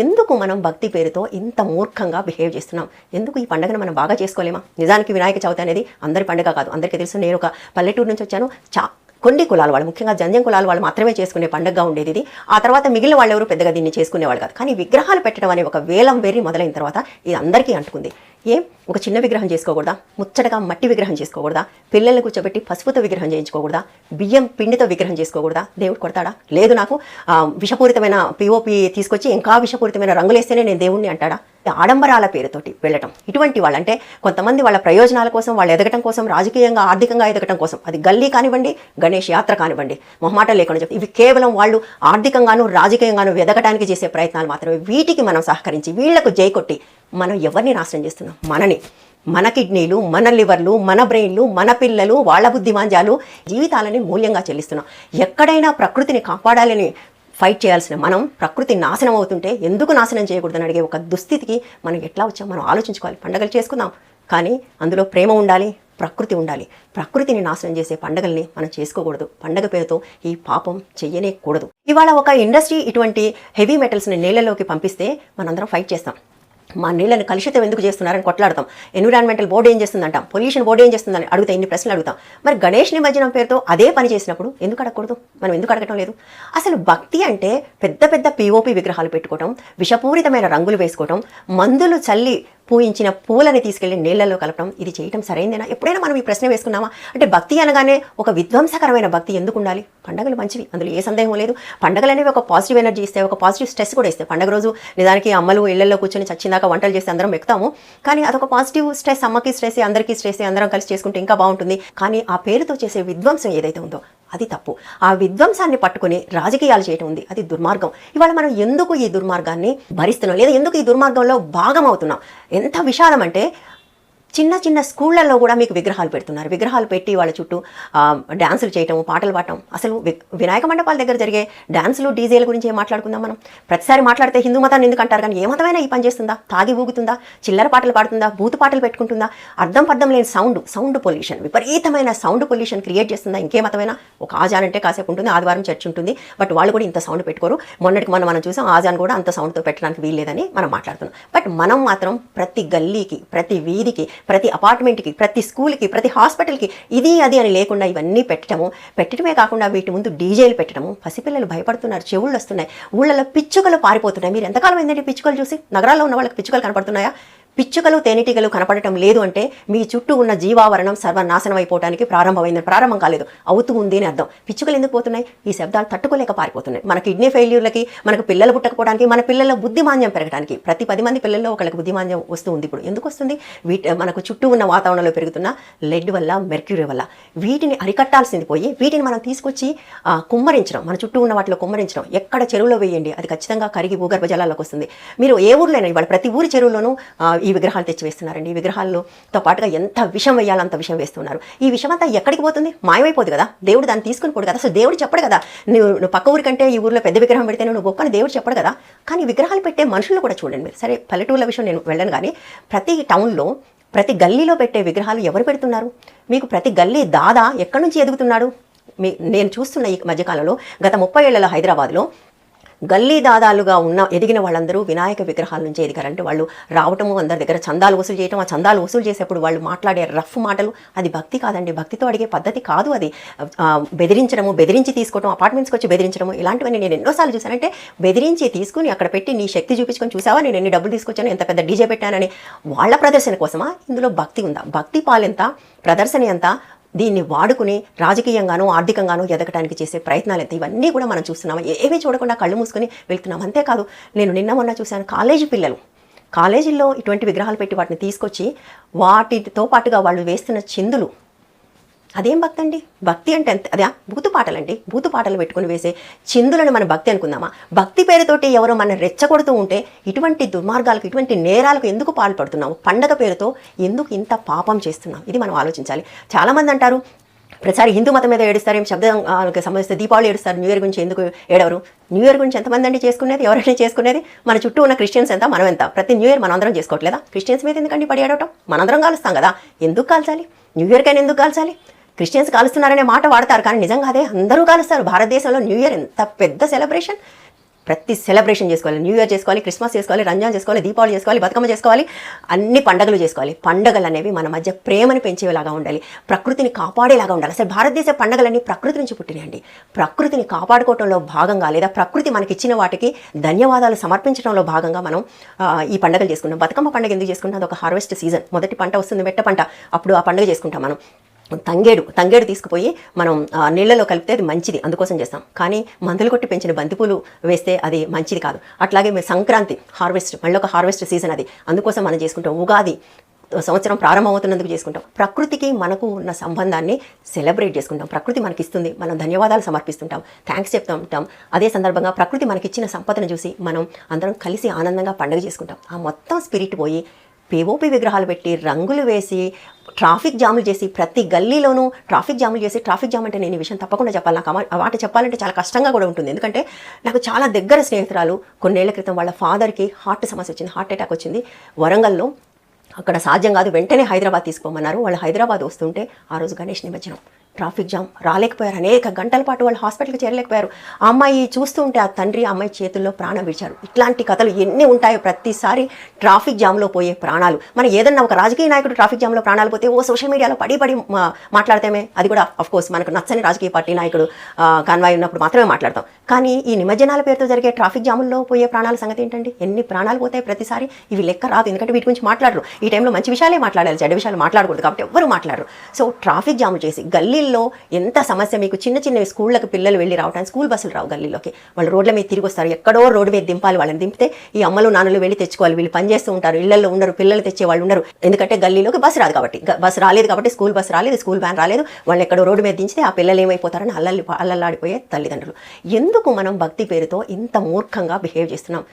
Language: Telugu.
ఎందుకు మనం భక్తి పేరుతో ఇంత మూర్ఖంగా బిహేవ్ చేస్తున్నాం? ఎందుకు ఈ పండుగను మనం బాగా చేసుకోలేమా? నిజానికి వినాయక చవితి అనేది అందరి పండుగ కాదు. అందరికీ తెలుసు నేను ఒక పల్లెటూరు నుంచి వచ్చాను. చా కొన్ని కులాల వాళ్ళు ముఖ్యంగా జంజం కులాల వాళ్ళు మాత్రమే చేసుకునే పండుగగా ఉండేది ఇది. ఆ తర్వాత మిగిలిన వాళ్ళు ఎవరు పెద్దగా దీన్ని చేసుకునేవాళ్ళు కాదు. కానీ విగ్రహాలు పెట్టడం అనే ఒక వేలం వేరి మొదలైన తర్వాత ఇది అందరికీ అంటుకుంది. ఏం? ఒక చిన్న విగ్రహం చేసుకోకూడదా? ముచ్చటగా మట్టి విగ్రహం చేసుకోకూడదా? పిల్లల్ని కూర్చోబెట్టి పసుపుతో విగ్రహం చేయించుకోకూడదా? బియ్యం పిండితో విగ్రహం చేసుకోకూడదా? దేవుడు కొడతాడా? లేదు నాకు. ఆ, విషపూరితమైన పిఓపి తీసుకొచ్చి ఇంకా విషపూరితమైన రంగులేస్తేనే నేను దేవుణ్ణి అంటాడా? ఆడంబరాల పేరుతోటి వెళ్ళటం. ఇటువంటి వాళ్ళంటే కొంతమంది వాళ్ళ ప్రయోజనాల కోసం వాళ్ళు ఎదగటం కోసం రాజకీయంగా ఆర్థికంగా ఎదగటం కోసం. అది గల్లీ కానివ్వండి గణేష్ యాత్ర కానివ్వండి మొహమాట లేకుండా చెప్తే ఇవి కేవలం వాళ్ళు ఆర్థికంగాను రాజకీయంగాను ఎదగటానికి చేసే ప్రయత్నాలు మాత్రమే. వీటికి మనం సహకరించి వీళ్ళకు జై కొట్టి మనం ఎవరిని నాశనం చేస్తున్నాం? మనని. మన కిడ్నీలు మన లివర్లు మన బ్రెయిన్లు మన పిల్లలు వాళ్ళ బుద్ధిమాంజాలు జీవితాలని మూల్యంగా చెల్లిస్తున్నాం. ఎక్కడైనా ప్రకృతిని కాపాడాలని ఫైట్ చేయాల్సిన మనం ప్రకృతి నాశనం అవుతుంటే ఎందుకు నాశనం చేయకూడదని అడిగే ఒక దుస్థితికి మనం ఎట్లా వచ్చాం? మనం ఆలోచించుకోవాలి. పండగలు చేసుకుందాం. కానీ అందులో ప్రేమ ఉండాలి ప్రకృతి ఉండాలి. ప్రకృతిని నాశనం చేసే పండగల్ని మనం చేసుకోకూడదు. పండగ పేరుతో ఈ పాపం చెయ్యనే కూడదు. ఇవాళ ఒక ఇండస్ట్రీ ఇటువంటి హెవీ మెటల్స్ని నీళ్ళలోకి పంపిస్తే మనందరం ఫైట్ చేస్తాం. మా నీళ్ళని కలుషితం ఎందుకు చేస్తున్నారని కొట్లాడతాం. ఎన్విరాన్మెంటల్ బోర్డు ఏం చేస్తుందంటాం? పొల్యూషన్ బోర్డు ఏం చేస్తుందని అడుగుతా ఇన్ని ప్రశ్నలు అడుగుతాం. మరి గణేష్ నిమజ్జనం పేరుతో అదే పని చేసినప్పుడు ఎందుకు అడగకూడదు? మనం ఎందుకు అడగటం లేదు? అసలు భక్తి అంటే పెద్ద పెద్ద పిఓపి విగ్రహాలు పెట్టుకోవటం విషపూరితమైన రంగులు వేసుకోవటం మందులు చల్లి పూయించిన పూలని తీసుకెళ్ళి నీళ్ళలో కలపడం ఇది చేయటం సరైందేనా? ఎప్పుడైనా మనం ఈ ప్రశ్న వేసుకున్నామా? అంటే భక్తి అనగానే ఒక విధ్వంసకరమైన భక్తి ఎందుకు ఉండాలి? పండగలు మంచివి అందులో ఏ సందేహం లేదు. పండగలు అనేవి ఒక పాజిటివ్ ఎనర్జీ ఇస్తాయి ఒక పాజిటివ్ స్ట్రెస్ కూడా ఇస్తాయి పండగ రోజు నిజానికి అమ్మలు ఇళ్ళలో కూర్చొని చచ్చిందాక వంటలు చేసి అందరం ఎక్కుతాము. కానీ అదొక పాజిటివ్ స్ట్రెస్ అమ్మకి స్ట్రెస్ అందరికీ స్ట్రెస్ అందరం కలిసి చేసుకుంటే ఇంకా బాగుంటుంది. కానీ ఆ పేరుతో చేసే విధ్వంసం ఏదైతే ఉందో అది తప్పు. ఆ విధ్వంసాన్ని పట్టుకుని రాజకీయాలు చేయటం ఉంది. అది దుర్మార్గం. ఇవాళ మనం ఎందుకు ఈ దుర్మార్గాన్ని భరిస్తున్నాం? లేదా ఎందుకు ఈ దుర్మార్గంలో భాగం అవుతున్నాం? ఎంత విషాదం అంటే చిన్న చిన్న స్కూళ్ళల్లో కూడా మీకు విగ్రహాలు పెడుతున్నారు. విగ్రహాలు పెట్టి వాళ్ళ చుట్టూ డ్యాన్సులు చేయటం పాటలు పాడటం. అసలు వి- వినాయక మండపాల దగ్గర జరిగే డ్యాన్సులు డీజేల గురించి ఏం మాట్లాడుకుందాం మనం? ప్రతిసారి మాట్లాడితే హిందూ మతాన్ని ఎందుకు అంటారు? కానీ ఏ మతమైనా ఈ పని చేస్తుందా? తాగి ఊగుతుందా? చిల్లర పాటలు పాడుతుందా? బూతు పాటలు పెట్టుకుంటుందా? అర్థం పర్థం లేని సౌండ్ సౌండ్ పొల్యూషన్ విపరీతమైన సౌండ్ పొల్యూషన్ క్రియేట్ చేస్తుందా? ఇంకే మతమైనా? ఒక ఆజాన్ అంటే కాసేపు ఉంటుంది ఆదివారం చర్చ ఉంటుంది బట్ వాళ్ళు కూడా ఇంత సౌండ్ పెట్టుకోరు. మొన్నటికి మనం మనం చూసాం ఆజాన్ కూడా అంత సౌండ్తో పెట్టడానికి వీల్లేదని మనం మాట్లాడుతున్నాం. బట్ మనం మాత్రం ప్రతి గల్లీకి ప్రతి వీధికి ప్రతి అపార్ట్మెంట్కి ప్రతి స్కూల్కి ప్రతి హాస్పిటల్కి ఇది అది అని లేకుండా ఇవన్నీ పెట్టడము పెట్టడమే కాకుండా వీటి ముందు డీజేలు పెట్టడము పసిపిల్లలు భయపడుతున్నారు చెవుళ్ళు వస్తున్నాయి ఊళ్ళలో పిచ్చుకలు పారిపోతున్నాయి. మీరు ఎంతకాలం ఏంటంటే పిచ్చుకలు చూసి? నగరాల్లో ఉన్న వాళ్ళకి పిచ్చుకలు కనపడుతున్నాయా? పిచ్చుకలు తేనెటీగలు కనపడటం లేదు అంటే మీ చుట్టూ ఉన్న జీవావరణం సర్వనాశనం అయిపోవడానికి ప్రారంభమైంది ప్రారంభం కాలేదు. అవుతూ ఉంది అని అర్థం. పిచ్చుకలు ఎందుకు పోతున్నాయి? ఈ శబ్దాలు తట్టుకోలేక పారిపోతున్నాయి. మన కిడ్నీ ఫెయిల్యూర్లకి మనకు పిల్లలు పుట్టకపోవడానికి మన పిల్లల బుద్ధిమాన్యం పెరగడానికి ప్రతి పది మంది పిల్లల్లో ఒకళ్ళకి బుద్ధిమాన్యం వస్తూ ఉంది ఇప్పుడు. ఎందుకు వస్తుంది? వీటి మనకు చుట్టూ ఉన్న వాతావరణంలో పెరుగుతున్న లెడ్ వల్ల మెర్క్యూరీ వల్ల. వీటిని అరికట్టాల్సింది పోయి వీటిని మనం తీసుకొచ్చి కుమ్మరించడం మన చుట్టూ ఉన్న వాటిలో కుమ్మరించడం. ఎక్కడ చెరువులో వేయండి అది ఖచ్చితంగా కరిగి భూగర్భ జలాల్లోకి వస్తుంది. మీరు ఏ ఊర్లోనైనా ఇవాళ ప్రతి ఊరి చెరువులోనూ ఈ విగ్రహాలు తెచ్చి వేస్తున్నారండి ఈ విగ్రహాలతో పాటుగా ఎంత విషం వేయాలో అంత విషం వేస్తున్నారు. ఈ విషం అంతా ఎక్కడికి పోతుంది? మాయమైపోదు కదా. దేవుడు దాన్ని తీసుకుని పోడు కదా. అసలు దేవుడు చెప్పడు కదా. నువ్వు నువ్వు పక్క ఊరి కంటే ఈ ఊర్లో పెద్ద విగ్రహం పెడితే నువ్వు గొప్ప దేవుడు చెప్పడు కదా. కానీ విగ్రహాలు పెట్టే మనుషులను కూడా చూడండి మీరు. సరే పల్లెటూర్ల విషయం నేను వెళ్ళను కానీ ప్రతి టౌన్లో ప్రతి గల్లీలో పెట్టే విగ్రహాలు ఎవరు పెడుతున్నారు? మీకు ప్రతి గల్లీ దాదా ఎక్కడి నుంచి ఎదుగుతున్నాడు? మీ నేను చూస్తున్న ఈ మధ్యకాలంలో గత ముప్పై ఏళ్ళలో హైదరాబాద్లో గల్లీ దాదాలుగా ఉన్న ఎదిగిన వాళ్ళందరూ వినాయక విగ్రహాల నుంచి ఎదిగారంటే వాళ్ళు రావటము అందరి దగ్గర చందాలు వసూలు చేయటం ఆ చందాలు వసూలు చేసేప్పుడు వాళ్ళు మాట్లాడే రఫ్ మాటలు. అది భక్తి కాదండి. భక్తితో అడిగే పద్ధతి కాదు అది. బెదిరించడము బెదిరించి తీసుకోవడం అపార్ట్మెంట్స్కి వచ్చి బెదిరించడము ఇలాంటివన్నీ నేను ఎన్నోసార్లు చూశానంటే బెదిరించి తీసుకుని అక్కడ పెట్టి నీ శక్తి చూపించుకొని చూసావా? నేను ఎన్ని డబ్బులు తీసుకొచ్చాను ఎంత పెద్ద డీజే పెట్టానని. వాళ్ళ ప్రదర్శన కోసమా? ఇందులో భక్తి ఉందా? భక్తి పాలెంత ప్రదర్శన ఎంత? దీన్ని వాడుకుని రాజకీయంగానూ ఆర్థికంగానూ ఎదగడానికి చేసే ప్రయత్నాలు ఎంత ఇవన్నీ కూడా మనం చూస్తున్నాము? ఏమీ చూడకుండా కళ్ళు మూసుకొని వెళ్తున్నాం. అంతేకాదు నేను నిన్న మొన్న చూశాను కాలేజీ పిల్లలు. కాలేజీల్లో ఇటువంటి విగ్రహాలు పెట్టి వాటిని తీసుకొచ్చి వాటితో పాటుగా వాళ్ళు వేస్తున్న చిందులు అదేం భక్తి అండి భక్తి అంటే అంత. అదే బూతు పాటలండి. బూతు పాటలు పెట్టుకుని వేసే చిందులను మన భక్తి అనుకుందామా? భక్తి పేరుతోటి ఎవరో మన రెచ్చగొడుతూ ఉంటే ఇటువంటి దుర్మార్గాలకు ఇటువంటి నేరాలకు ఎందుకు పాల్పడుతున్నాము పండగ పేరుతో ఎందుకు ఇంత పాపం చేస్తున్నాం ఇది మనం ఆలోచించాలి. చాలామంది అంటారు ప్రతిసారి హిందూ మతం మీద ఏడుస్తారు? శబ్దం సంబంధిస్తే దీపావళి ఏడుస్తారు. న్యూ ఇయర్ గురించి ఎందుకు ఏడవరు? న్యూ ఇయర్ గురించి ఎంతమంది అండి చేసుకునేది? ఎవరైనా చేసుకునేది? మన చుట్టూ ఉన్న క్రిస్టియన్స్ ఎంత? మనం ఎంత? ప్రతి న్యూ ఇయర్ మనందరం చేసుకోవట్లేదా? క్రిస్టియన్స్ మీద ఎందుకండి పడి ఏడవటం? మనందరం కాలుస్తాం కదా. ఎందుకు కాల్చాలి? న్యూ ఇయర్కైనా ఎందుకు కాల్చాలి? క్రిస్టియన్స్ కాలుస్తున్నారనే మాట వాడతారు. కానీ నిజంగా అదే అందరూ కాలుస్తారు. భారతదేశంలో న్యూ ఇయర్ ఎంత పెద్ద సెలబ్రేషన్? ప్రతి సెలబ్రేషన్ చేసుకోవాలి. న్యూ ఇయర్ చేసుకోవాలి క్రిస్మస్ చేసుకోవాలి రంజాన్ చేసుకోవాలి దీపావళి చేసుకోవాలి బతుకమ్మ చేసుకోవాలి అన్ని పండగలు చేసుకోవాలి. పండగలు అనేవి మన మధ్య ప్రేమను పెంచేలాగా ఉండాలి. ప్రకృతిని కాపాడేలాగా ఉండాలి. అసలు భారతదేశ పండగలన్నీ ప్రకృతి నుంచి పుట్టినాయండి. ప్రకృతిని కాపాడుకోవడంలో భాగంగా లేదా ప్రకృతి మనకి ఇచ్చిన వాటికి ధన్యవాదాలు సమర్పించడంలో భాగంగా మనం ఈ పండగలు చేసుకుంటాం. బతుకమ్మ పండుగ ఎందుకు చేసుకుంటాం? అది ఒక హార్వెస్ట్ సీజన్. మొదటి పంట వస్తుంది మెట్ట పంట. అప్పుడు ఆ పండుగ చేసుకుంటాం మనం. తంగేడు తంగేడు తీసుకుపోయి మనం నీళ్ళలో కలిపితే అది మంచిది అందుకోసం చేస్తాం. కానీ మందులు కొట్టి పెంచిన బంతిపూలు వేస్తే అది మంచిది కాదు. అట్లాగే మేము సంక్రాంతి హార్వెస్ట్ మళ్ళీ ఒక హార్వెస్ట్ సీజన్ అది. అందుకోసం మనం చేసుకుంటాం. ఉగాది సంవత్సరం ప్రారంభమవుతున్నందుకు చేసుకుంటాం. ప్రకృతికి మనకు ఉన్న సంబంధాన్ని సెలబ్రేట్ చేసుకుంటాం. ప్రకృతి మనకి ఇస్తుంది మనం ధన్యవాదాలు సమర్పిస్తుంటాం. థ్యాంక్స్ చెప్తూ ఉంటాం అదే సందర్భంగా ప్రకృతి మనకి ఇచ్చిన సంపదను చూసి మనం అందరం కలిసి ఆనందంగా పండుగ చేసుకుంటాం. ఆ మొత్తం స్పిరిట్ పోయి పిఓపి విగ్రహాలు పెట్టి రంగులు వేసి ట్రాఫిక్ జాములు చేసి ప్రతి గల్లీలోనూ ట్రాఫిక్ జాములు చేసి ట్రాఫిక్ జామ్ అంటే నేను ఈ విషయం తప్పకుండా చెప్పాలి. నాకు వాటి మాట చెప్పాలంటే చాలా కష్టంగా కూడా ఉంటుంది. ఎందుకంటే నాకు చాలా దగ్గర స్నేహితురాలు కొన్నేళ్ళ క్రితం వాళ్ళ ఫాదర్కి హార్ట్ సమస్య వచ్చింది హార్ట్ అటాక్ వచ్చింది. వరంగల్లో అక్కడ సాధ్యం కాదు వెంటనే హైదరాబాద్ తీసుకోమన్నారు వాళ్ళు హైదరాబాద్ వస్తుంటే ఆ రోజు గణేష్ నిమజ్జనం. ట్రాఫిక్ జామ్ రాలేకపోయారు. అనేక గంటల పాటు వాళ్ళు హాస్పిటల్కి చేరలేకపోయారు. ఆ అమ్మాయి చూస్తూ ఉంటే ఆ తండ్రి ఆ అమ్మాయి చేతుల్లో ప్రాణం విడిచారు. ఇట్లాంటి కథలు ఎన్ని ఉంటాయో ప్రతిసారి ట్రాఫిక్ జామ్లో పోయే ప్రాణాలు. మన ఏదన్నా ఒక రాజకీయ నాయకుడు ట్రాఫిక్ జామ్లో ప్రాణాలు పోతే ఓ సోషల్ మీడియాలో పడి పడి మాట్లాడితేమే. అది కూడా అఫ్ కోర్స్ మనకు నచ్చని రాజకీయ పార్టీ నాయకుడు ఆ, కాన్వాయ్ ఉన్నప్పుడు మాత్రమే మాట్లాడతాం. కానీ ఈ నిమజ్జనాల పేరుతో జరిగే ట్రాఫిక్ జాముల్లో పోయే ప్రాణాల సంగతి ఏంటండి? ఎన్ని ప్రాణాలు పోతాయి ప్రతిసారి? ఇవి లెక్క రాదు. ఎందుకంటే వీటి గురించి మాట్లాడరు. ఈ టైంలో మంచి విషయాలే మాట్లాడాలి. చెడ్డ విషయాలు మాట్లాడకూడదు కాబట్టి ఎవరు మాట్లాడరు. సో ట్రాఫిక్ జామ్ చేసి గల్లీ గల్లీల్లో ఎంత సమస్య మీకు? చిన్న చిన్న స్కూళ్ళకి పిల్లలు వెళ్ళి రావడానికి స్కూల్ బస్సులు రావు గల్లీలోకి. వాళ్ళు రోడ్ల మీద తిరిగి వస్తారు. ఎక్కడో రోడ్డు మీద దింపాలి వాళ్ళని దింపితే ఈ అమ్మలు నాన్నలు వెళ్ళి తెచ్చుకోవాలి. వీళ్ళు పనిచేస్తూ ఉంటారు. ఇళ్ళలో ఉండరు. పిల్లలు తెచ్చే వాళ్ళు ఉండరు. ఎందుకంటే గల్లీలోకి బస్సు రాదు కాబట్టి. బస్సు రాలేదు కాబట్టి స్కూల్ బస్సు రాలేదు స్కూల్ వ్యాన్ రాలేదు. వాళ్ళు ఎక్కడో రోడ్డు మీద దించితే ఆ పిల్లలు ఏమైపోతారని అల్లల్లి అల్లల్లాడిపోయే తల్లిదండ్రులు. ఎందుకు మనం భక్తి పేరుతో ఇంత మూర్ఖంగా బిహేవ్ చేస్తున్నాం?